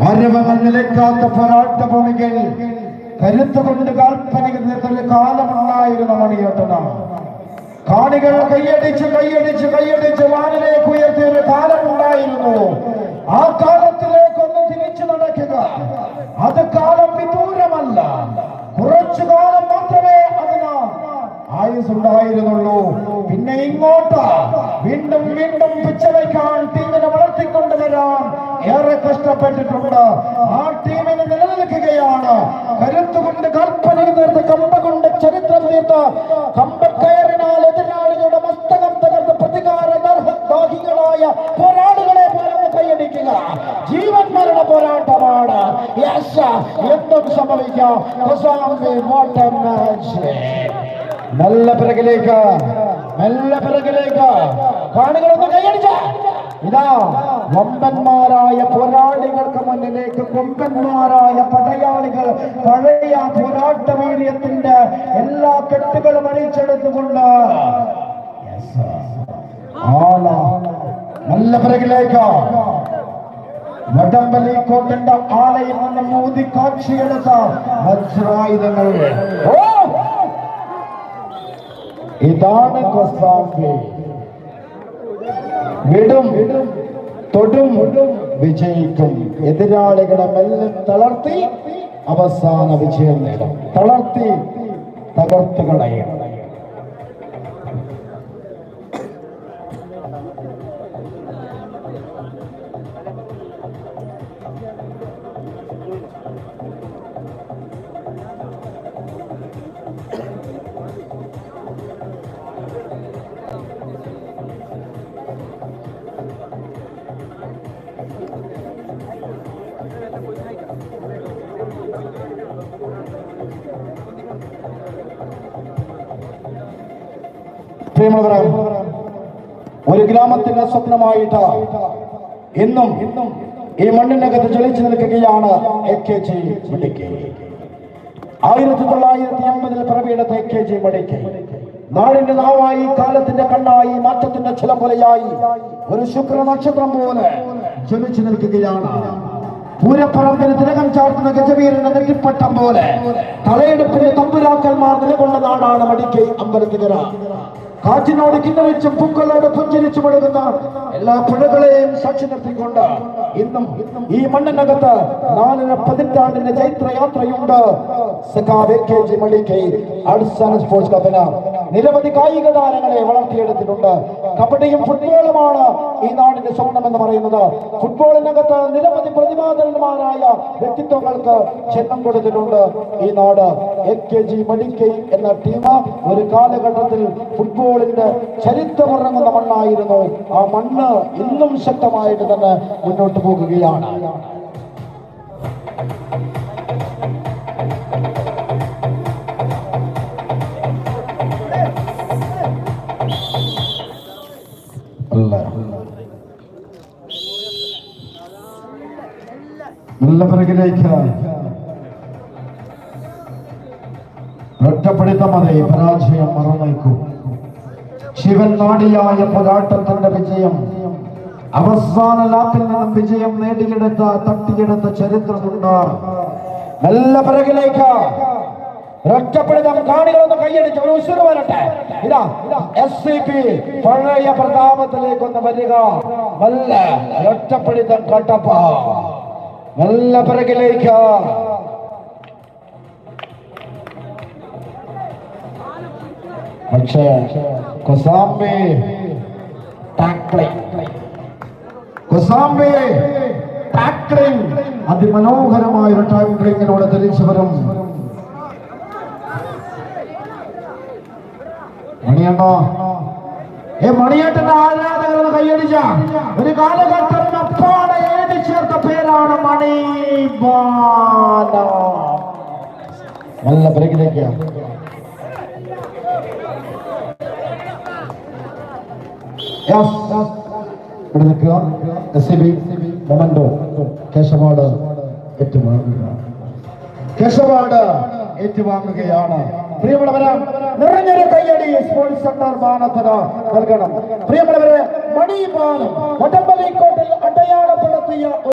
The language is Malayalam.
ആരവങ്ങൾ നിലയ്ക്കാത്ത പോരാട്ട ഭൂമികൾ കരുത്തുകൊണ്ട് കാൽപ്പനിക കാലമുണ്ടായിരുന്ന മണിയേട്ടനാണ് കാണികൾ കൈയടിച്ച് കൈയടിച്ച് കൈയടിച്ച് വാനിലേക്ക് ഉയർത്തിയ ഒരു കാലമുണ്ടായിരുന്നു. ആ കാലത്തിലേക്കൊന്ന് തിരിച്ചു നടക്കുക. അത് കാലം വിദൂരമല്ല. കുറച്ചു കാലം മാത്രമേ അതിന് ആയുസ് ഉണ്ടായിരുന്നുള്ളൂ പിന്നെ ഇങ്ങോട്ട്. വീണ്ടും വീണ്ടും പിച്ചവയ്ക്കാൻ ഏറെ കഷ്ടപ്പെട്ടിട്ടുണ്ട്. ആ ടീമിന് നിലനിൽക്കുകയാണ്. കരുത്തുകൊണ്ട് കൽപ്പന തീർത്ത് കമ്പ കൊണ്ട് ചരിത്രം തീർത്ത്. കമ്പക്കയറിനാൽ എതിരാളികളുടെ മസ്തകം തകർത്ത് പ്രതികാര ദാഹികളായ പോരാളികളെ പോലെ കൈയടിക്കുക. ജീവൻ മരണ പോരാട്ടമാണ്. എന്തും സംഭവിക്കാം. നല്ല പിറകിലേക്ക് നല്ല പിറകിലേക്ക്. കാണികളൊന്ന് കൈയടിച്ച. ഇതാ വമ്പന്മാരായ പോരാളികൾക്ക് മുന്നിലേക്ക് കൊമ്പന്മാരായ പടയാളികൾ പഴയ പോരാട്ട വീര്യത്തിന്റെ എല്ലാ കെട്ടുകളും അണിച്ചെടുത്തുകൊണ്ട് നല്ല പിറകിലേക്ക്. വടംബലി കോട്ടന്റെ ആലയിൽ നിന്ന് മോദി കാക്ഷിയെടുത്ത വജ്രായുധങ്ങൾ. ഇതാണ് കൊസാമ്പി വിടും തൊടും വിജയിക്കും. എതിരാളികളെ മെല്ലെ തളർത്തി അവസാന വിജയം നേടും. തളർത്തി തകർത്ത് ഒരു ഗ്രാമത്തിന്റെ സ്വപ്നമായിട്ട് ഇന്നും ഇന്നും ഈ മണ്ണിനകത്ത് ജ്വലിച്ചു നിൽക്കുകയാണ് എ കെ ജി ആയിരത്തി തൊള്ളായിരത്തി എൺപതിൽ പിറവിയെടുത്ത എ കെ ജി മടിക്ക് നാടിന്റെ നാവായി കാലത്തിന്റെ കണ്ണായി മാറ്റത്തിന്റെ ചില പോലെയായി ഒരു ശുക്ര നക്ഷത്രം പോലെ ജ്വലിച്ചു നിൽക്കുകയാണ് പൂരപ്പറമ്പിന് തിലകം ചാർത്തുന്ന ഗജവീരന്റെ നെറ്റിപ്പട്ടം പോലെ തലയെടുപ്പിന്റെ തമ്പുരാക്കന്മാർ നിലകൊണ്ട നാടാണ് മടിക്കൈ അമ്പലത്തികര. കാറ്റിനോട് കിന്നരിച്ചും പൂക്കളോട് പുഞ്ചിരിച്ചു കൊടുക്കുന്ന എല്ലാ പുഴകളെയും സാക്ഷി നിർത്തിക്കൊണ്ട് ഇന്നും ഈ മണ്ണിനകത്ത് നാലര പതിറ്റാണ്ടിന്റെ ചൈത്രയാത്രയുണ്ട്. സഖാവ് കെ ജി സ്പോർട്സ് ക്ലബിന് നിരവധി കായിക താരങ്ങളെ വളർത്തിയെടുത്തിട്ടുണ്ട്. കബഡിയും ഫുട്ബോളുമാണ് ഈ നാടിന്റെ സ്വർണം എന്ന് പറയുന്നത്. ഫുട്ബോളിനകത്ത് നിരവധി പ്രതിഭാതന്മാരായ വ്യക്തിത്വങ്ങൾക്ക് ജന്മം കൊടുത്തിട്ടുണ്ട്. ഈ നാട് എ കെ ജി മടിക്കൈ എന്ന ടീം ഒരു കാലഘട്ടത്തിൽ ഫുട്ബോളിന്റെ ചരിത്രമുറങ്ങുന്ന മണ്ണായിരുന്നു. ആ മണ്ണ് ഇന്നും ശക്തമായിട്ട് തന്നെ മുന്നോട്ട് പോകുകയാണ്. അല്ല. നല്ല പിറകിലേക്ക്. ഒറ്റപ്പെടുത്ത മതി പരാജയം മറന്നേക്കൂ. ശിവൻ നാടിയായ പോരാട്ടത്തിന്റെ വിജയം. അവസാന ലാപ്പിൽ നിന്നും വിജയം നേടിയെടുത്ത തട്ടിയെടുത്ത ചരിത്രമുണ്ട്. നല്ല പിറകിലേക്ക്. ഒറ്റപ്പെടുത്തം കാണികളൊന്ന് കൈയടിച്ച് ഒരു ഉസുറ് വരട്ടെ. ഇതാ എസ് സി പി പഴയ പ്രതാപത്തിലേക്കൊന്ന് വരിക. നല്ല ഒറ്റപ്പെടുത്തം കട്ടപ്പ. നല്ല പിറകിലേക്ക്. പക്ഷേ കൊസാമ്പി കൊസാമ്പി ടാക്ലിംഗ്. അതിമനോഹരമായ ഒരു ടാക്ലിങ്ങിലൂടെ തിരിച്ചു വരും. മണിയണ്ണോ? ഏ മണിയേട്ടന്റെ ആരാധകർ കൈയടിച്ച? ഒരു കാലഘട്ടം അപ്പാടെ ഏടി ചേർത്ത പേരാണ് മണി നല്ല ബ്രേക്കിലേക്ക്. S B കേശവാട് കേശവാട് ഏറ്റുവാങ്ങുകയാണ്. പ്രിയമുള്ളവരെ നിറഞ്ഞൊരു കയ്യടി സ്പോർട്സ് സെന്റർ മാനത്തിന് നൽകണം. പ്രിയമുള്ളവരെ മണിപാലം വടംബലിക്കോട്ടിൽ അടയാളപ്പെടുത്തിയ